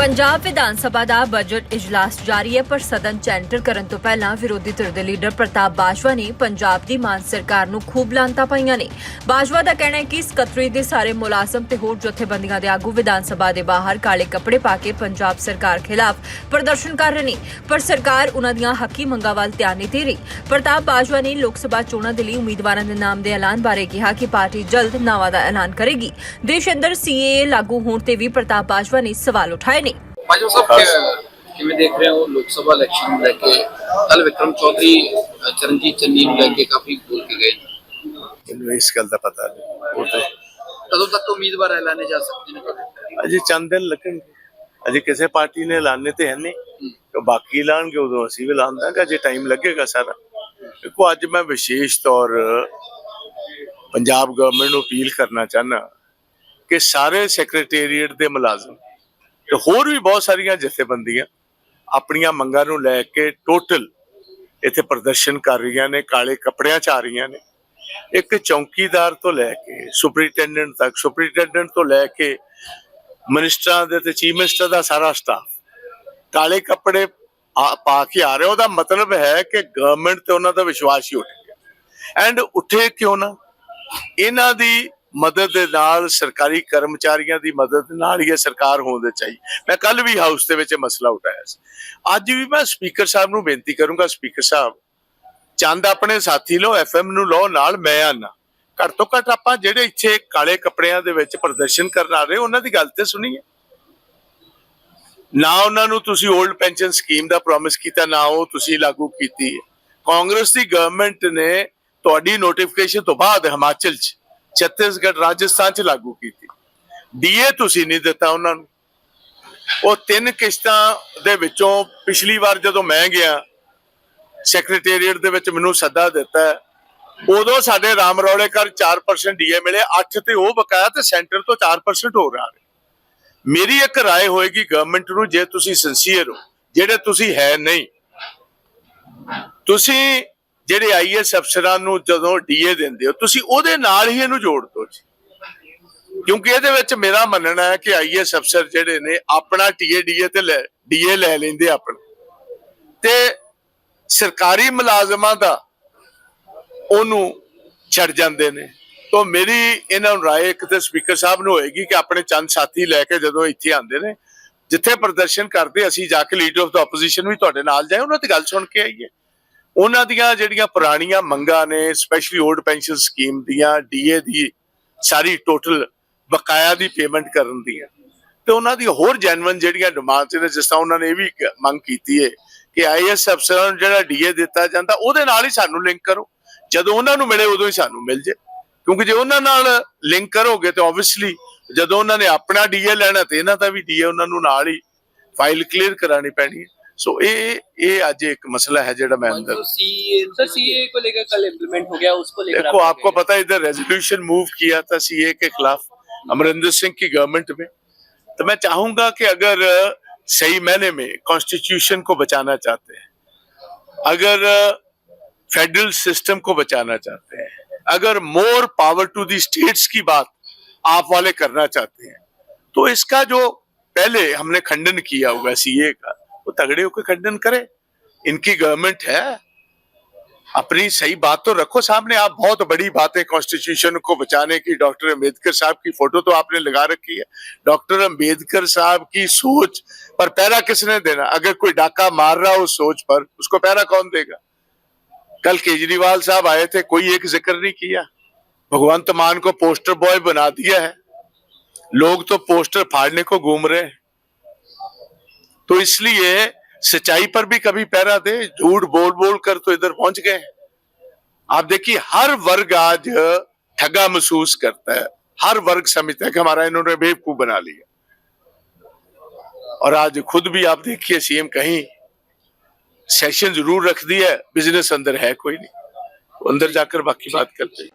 ਪੰਜਾਬ ਵਿਧਾਨ ਸਭਾ ਦਾ budget ਇਜਲਾਸ ਜਾਰੀ ਹੈ, ਪਰ ਸਦਨ ਚ ਐਂਟਰ ਕਰਨ ਤੋਂ ਪਹਿਲਾਂ ਵਿਰੋਧੀ ਧਿਰ ਦੇ ਲੀਡਰ ਪ੍ਰਤਾਪ ਬਾਜਵਾ ਨੇ ਪੰਜਾਬ ਦੀ ਮਾਨ ਸਰਕਾਰ ਨੂੰ ਖੂਬ ਲਾਂਤਾ ਪਾਈਆਂ ਨੇ। ਬਾਜਵਾ ਦਾ ਕਹਿਣਾ ਹੈ ਕਿ ਸਕੱਤਰੀ ਦੇ ਸਾਰੇ ਮੁਲਾਜ਼ਮ ਤੇ ਹੋਰ ਜਥੇਬੰਦੀਆਂ ਦੇ ਆਗੂ ਵਿਧਾਨ ਸਭਾ ਦੇ ਬਾਹਰ ਕਾਲੇ ਕੱਪੜੇ ਪਾ ਕੇ ਪੰਜਾਬ ਸਰਕਾਰ ਖਿਲਾਫ ਪ੍ਰਦਰਸ਼ਨ ਕਰ ਰਹੇ ਨੇ, ਪਰ ਸਰਕਾਰ ਉਹਨਾਂ ਦੀਆਂ ਹੱਕੀ ਮੰਗਾਂ ਵੱਲ ਧਿਆਨ ਨਹੀਂ ਦੇ ਰਹੀ। ਪ੍ਰਤਾਪ ਬਾਜਵਾ ਨੇ ਲੋਕ ਸਭਾ ਚੋਣਾਂ ਦੇ ਲਈ ਉਮੀਦਵਾਰਾਂ ਦੇ ਨਾਮ ਦੇ ਐਲਾਨ ਬਾਰੇ ਕਿਹਾ ਕਿ ਪਾਰਟੀ ਜਲਦ ਨਾਵਾਂ ਦਾ ਐਲਾਨ ਕਰੇਗੀ। ਦੇਸ਼ ਅੰਦਰ ਸੀਏਏ ਲਾਗੂ ਹੋਣ ਤੇ ਵੀ ਪ੍ਰਤਾਪ ਬਾਜਵਾ ਨੇ ਸਵਾਲ ਉਠਾਏ ਨੇ। ਭਾਜਪਾ ਸਾਹਿਬ ਕਿ- ਕਿਵੇਂ ਦੇਖ ਰਹੇ ਹੋ ਲੋਕ ਸਭਾ ਇਲੈਕਸ਼ਨ ਨੂੰ ਲੈ ਕੇ? ਕੱਲ ਵਿਕਰਮ ਚੌਧਰੀ ਚਰਨਜੀਤ ਚੰਨੀ ਨੂੰ ਲੈ ਕੇ ਕਾਫੀ ਬੋਲ ਕੇ ਗਏ। ਮੈਨੂੰ ਇਸ ਗੱਲ ਦਾ ਪਤਾ ਨਹੀਂ। ਉਹ ਤੇ ਕਦੋਂ ਤੱਕ ਉਮੀਦਵਾਰ ਐਲਾਨੇ ਜਾ ਸਕਦੇ ਨੇ ਅਜੇ ਚੰਦ ਦਿਨ ਲੱਗਣਗੇ। ਅਜੇ ਕਿਸੇ ਪਾਰਟੀ ਨੇ ਐਲਾਨੇ ਤੇ ਹੈ ਨਹੀਂ। ਤੇ ਬਾਕੀ ਐਲਾਨਗੇ ਉਦੋਂ ਅਸੀਂ ਵੀ ਐਲਾਨਾਂਗੇ ਅਜੇ ਟਾਈਮ ਲੱਗੇਗਾ ਸਾਰਾ। ਦੇਖੋ ਅੱਜ ਮੈਂ ਵਿਸ਼ੇਸ਼ ਤੌਰ ਪੰਜਾਬ ਗਵਰਨਮੈਂਟ ਨੂੰ ਅਪੀਲ ਕਰਨਾ ਚਾਹਨਾ ਕਿ ਸਾਰੇ ਸੈਕਟਰੀਏਟ ਦੇ ਮੁਲਾਜ਼ਮ ਤੇ ਹੋਰ ਵੀ ਬਹੁਤ ਸਾਰੀਆਂ ਜਥੇਬੰਦੀਆਂ ਆਪਣੀਆਂ ਮੰਗਾਂ ਨੂੰ ਲੈ ਕੇ ਟੋਟਲ ਇੱਥੇ ਪ੍ਰਦਰਸ਼ਨ ਕਰ ਰਹੀਆਂ ਨੇ, ਕਾਲੇ ਕੱਪੜਿਆਂ ਚ ਆ ਰਹੀਆਂ ਨੇ। ਇੱਕ ਚੌਕੀਦਾਰ ਤੋਂ ਲੈ ਕੇ ਸੁਪਰੀਟੈਂਡੈਂਟ ਤੱਕ ਸੁਪਰੀਟੈਂਡੈਂਟ ਤੋਂ ਲੈ ਕੇ ਮਿਨਿਸਟਰਾਂ ਦੇ ਤੇ ਚੀਫ ਮਿਨਿਸਟਰ ਦਾ ਸਾਰਾ ਸਟਾਫ ਕਾਲੇ ਕੱਪੜੇ ਪਾ ਕੇ ਆ ਰਿਹਾ ਉਹਦਾ ਮਤਲਬ ਹੈ ਕਿ ਗਵਰਨਮੈਂਟ ਤੇ ਉਹਨਾਂ ਦਾ ਵਿਸ਼ਵਾਸ ਹੀ ਉੱਠ ਗਿਆ। ਐਂਡ ਉੱਠੇ ਕਿਉਂ ਨਾ? ਇਹਨਾਂ ਦੀ ਮਦਦ ਦੇ ਨਾਲ ਸਰਕਾਰੀ ਕਰਮਚਾਰੀਆਂ ਦੀ ਮਦਦ ਨਾਲ ਹੀ ਸਰਕਾਰ ਹੋਣ ਦੇ ਚਾਹੀ। ਮੈਂ ਕੱਲ ਵੀ ਹਾਊਸ ਦੇ ਵਿੱਚ ਮਸਲਾ ਉਠਾਇਆ ਸੀ। ਅੱਜ ਵੀ ਮੈਂ ਸਪੀਕਰ ਸਾਹਿਬ ਨੂੰ ਬੇਨਤੀ ਕਰੂੰਗਾ ਸਪੀਕਰ ਸਾਹਿਬ, ਚੰਦ ਆਪਣੇ ਸਾਥੀ ਲੋ ਐਫਐਮ ਨੂੰ ਲੋ ਨਾਲ ਮੈਂ ਆਨਾ। ਘੱਟ ਤੋਂ ਘੱਟ ਆਪਾਂ ਜਿਹੜੇ ਇੱਥੇ ਕਾਲੇ ਕੱਪੜਿਆਂ ਦੇ ਵਿੱਚ ਪ੍ਰਦਰਸ਼ਨ ਕਰਨ ਆ ਰਹੇ, ਉਹਨਾਂ ਦੀ ਗੱਲ ਤੇ ਸੁਣੀਏ। ਨਾ ਉਹਨਾਂ ਨੂੰ ਤੁਸੀਂ 올ਡ ਪੈਨਸ਼ਨ ਸਕੀਮ ਦਾ ਪ੍ਰੋਮਿਸ ਕੀਤਾ, ਨਾ ਉਹ ਤੁਸੀਂ ਲਾਗੂ ਕੀਤੀ ਕਾਂਗਰਸ ਦੀ ਗਵਰਨਮੈਂਟ ਨੇ ਤੁਹਾਡੀ ਨੋਟੀਫਿਕੇਸ਼ਨ ਤੋਂ ਬਾਅਦ ਹਿਮਾਚਲ 'ਚ ਛੱਤੀਸਗੜ੍ਹ ਰਾਜਸਥਾਨ 'ਚ ਲਾਗੂ ਕੀਤੀ ਡੀਏ ਤੁਸੀਂ ਨਹੀਂ ਦਿੱਤਾ ਉਹਨਾਂ ਨੂੰ ਉਹ ਤਿੰਨ ਕਿਸ਼ਤਾਂ ਦੇ ਵਿੱਚੋਂ ਪਿਛਲੀ ਵਾਰ ਜਦੋਂ ਮੈਂ ਗਿਆ ਸੈਕਟਰੀਏਟ ਦੇ ਵਿੱਚ ਮੈਨੂੰ ਸੱਦਾ ਦਿੱਤਾ ਹੈ, ਉਦੋਂ ਸਾਡੇ ਰਾਮ ਰੌਲੇ ਕਰ 4% ਡੀਏ ਮਿਲੇ 8 ਤੇ ਉਹ ਬਕਾਇਆ ਤੇ ਸੈਂਟਰ ਤੋਂ 4% ਹੋ ਰਿਹਾ ਮੇਰੀ ਇੱਕ رائے ਹੋਏਗੀ ਗਵਰਨਮੈਂਟ ਨੂੰ ਜੇ ਤੁਸੀਂ ਸਿੰਸੀਅਰ ਹੋ ਜਿਹੜੇ ਤੁਸੀਂ ਹੈ ਨਹੀਂ ਤੁਸੀਂ ਜਿਹੜੇ ਆਈਐਸ ਅਫਸਰਾਂ ਨੂੰ ਜਦੋਂ ਡੀਏ ਦਿੰਦੇ ਹੋ, ਤੁਸੀਂ ਉਹਦੇ ਨਾਲ ਹੀ ਇਹਨੂੰ ਜੋੜ ਦਿਓ ਜੀ। ਕਿਉਂਕਿ ਇਹਦੇ ਵਿੱਚ ਮੇਰਾ ਮੰਨਣਾ ਹੈ ਕਿ ਆਈਐਸ ਅਫਸਰ ਜਿਹੜੇ ਨੇ, ਆਪਣਾ ਟੀਏ ਡੀਏ ਤੇ ਲੈ ਡੀਏ ਲੈ ਲੈਂਦੇ ਆਪਣਾ। ਤੇ ਸਰਕਾਰੀ ਮੁਲਾਜ਼ਮਾਂ ਦਾ ਉਹਨੂੰ ਛੱਡ ਜਾਂਦੇ ਨੇ। ਤਾਂ ਮੇਰੀ ਇਹਨਾਂ ਨੂੰ ਰਾਏ ਇੱਕ ਤੇ ਸਪੀਕਰ ਸਾਹਿਬ ਨੂੰ ਹੋਏਗੀ ਕਿ ਆਪਣੇ ਚੰਦ ਸਾਥੀ ਲੈ ਕੇ ਜਦੋਂ ਇੱਥੇ ਆਉਂਦੇ ਨੇ, ਜਿੱਥੇ ਪ੍ਰਦਰਸ਼ਨ ਕਰਦੇ, ਅਸੀਂ ਜਾ ਕੇ ਲੀਡਰ ਆਫ ਦਾ ਆਪੋਜੀਸ਼ਨ ਵੀ ਤੁਹਾਡੇ ਨਾਲ ਜਾਏ, ਉਹਨਾਂ ਦੀ ਗੱਲ ਸੁਣ ਕੇ ਆਈਏ। ਉਹਨਾਂ ਦੀਆਂ ਜਿਹੜੀਆਂ ਪੁਰਾਣੀਆਂ ਮੰਗਾਂ ਨੇ ਸਪੈਸ਼ਲੀ 올ਡ ਪੈਨਸ਼ਨ ਸਕੀਮ ਦੀਆਂ ਡੀਏ ਦੀ ਸਾਰੀ ਟੋਟਲ ਬਕਾਇਆ ਦੀ ਪੇਮੈਂਟ ਕਰਨ ਦੀਆਂ। ਤੇ ਉਹਨਾਂ ਦੀ ਹੋਰ ਜੈਨੂਇਨ ਜਿਹੜੀਆਂ ਡਿਮਾਂਡਸ ਨੇ, ਜਿਸ ਤਰ੍ਹਾਂ ਉਹਨਾਂ ਨੇ ਇਹ ਵੀ ਮੰਗ ਕੀਤੀ ਹੈ ਕਿ ਆਈਐਸ ਅਫਸਰਾਂ ਨੂੰ ਜਿਹੜਾ ਡੀਏ ਦਿੱਤਾ ਜਾਂਦਾ, ਉਹਦੇ ਨਾਲ ਹੀ ਸਾਨੂੰ ਲਿੰਕ ਕਰੋ। ਜਦੋਂ ਉਹਨਾਂ ਨੂੰ ਮਿਲੇ, ਉਦੋਂ ਹੀ ਸਾਨੂੰ ਮਿਲ ਜੇ। ਕਿਉਂਕਿ ਜੇ ਉਹਨਾਂ ਨਾਲ ਲਿੰਕ ਕਰੋਗੇ, ਤਾਂ ਆਬਵੀਅਸਲੀ ਜਦੋਂ ਉਹਨਾਂ ਨੇ ਆਪਣਾ ਡੀਏ ਲੈਣਾ, ਤੇ ਇਹਨਾਂ ਦਾ ਵੀ ਡੀਏ ਉਹਨਾਂ ਨੂੰ ਨਾਲ ਹੀ ਫਾਈਲ ਕਲੀਅਰ ਕਰਾਣੀ ਪੈਣੀ ਹੈ ਸੋ ਇਹ ਇਹ ਅੱਜ ਇੱਕ ਮਸਲਾ ਹੈ ਜਿਹੜਾ ਮੈਂ ਅੰਦਰ सीए सर सीए को लेकर कल इम्प्लीमेंट हो गया उसको लेकर देखो आप आपको पता है इधर रेजोल्यूशन मूव किया था सीए के खिलाफ अमरिंदर सिंह की गवर्नमेंट में तो मैं चाहूंगा कि अगर सही मायने में कॉन्स्टिट्यूशन को बचाना चाहते हैं अगर फेडरल सिस्टम को बचाना चाहते हैं अगर more power to the states की बात आप वाले करना चाहते हैं तो इसका जो पहले हमने खंडन किया हुआ सीए का वो तगड़े होकर खंडन करे। इनकी गवर्नमेंट है। अपनी सही बात तो रखो सामने। आप बहुत बड़ी बातें कॉन्स्टिट्यूशन को बचाने की डॉक्टर अंबेडकर साहब की फ़ोटो तो आपने लगा रखी है। डॉक्टर अंबेडकर साहब की सोच पर पैरा किसने देना? अगर कोई डाका मार रहा हो सोच पर, उसको पैरा कौन देगा? कल केजरीवाल साहब आए थे, कोई एक ज़िक्र नहीं किया। भगवंत मान को पोस्टर बॉय बना दिया है। लोग तो पोस्टर फाड़ने को घूम रहे हैं। तो इसलिए सिंचाई पर भी कभी पैरा दे, झूठ बोल बोल कर तो इधर पहुँच गए आप देखिए, हर वर्ग आज ठगा महसूस करता है। हर वर्ग समझता है कि हमारा इन्होंने बेवकूफ़ बना लिया। और आज खुद भी आप देखिए, सीएम कहीं सेशन ज़रूर रख दिया बिज़नेस अंदर है कोई नहीं। अंदर जाकर बाकी बात करते हैं।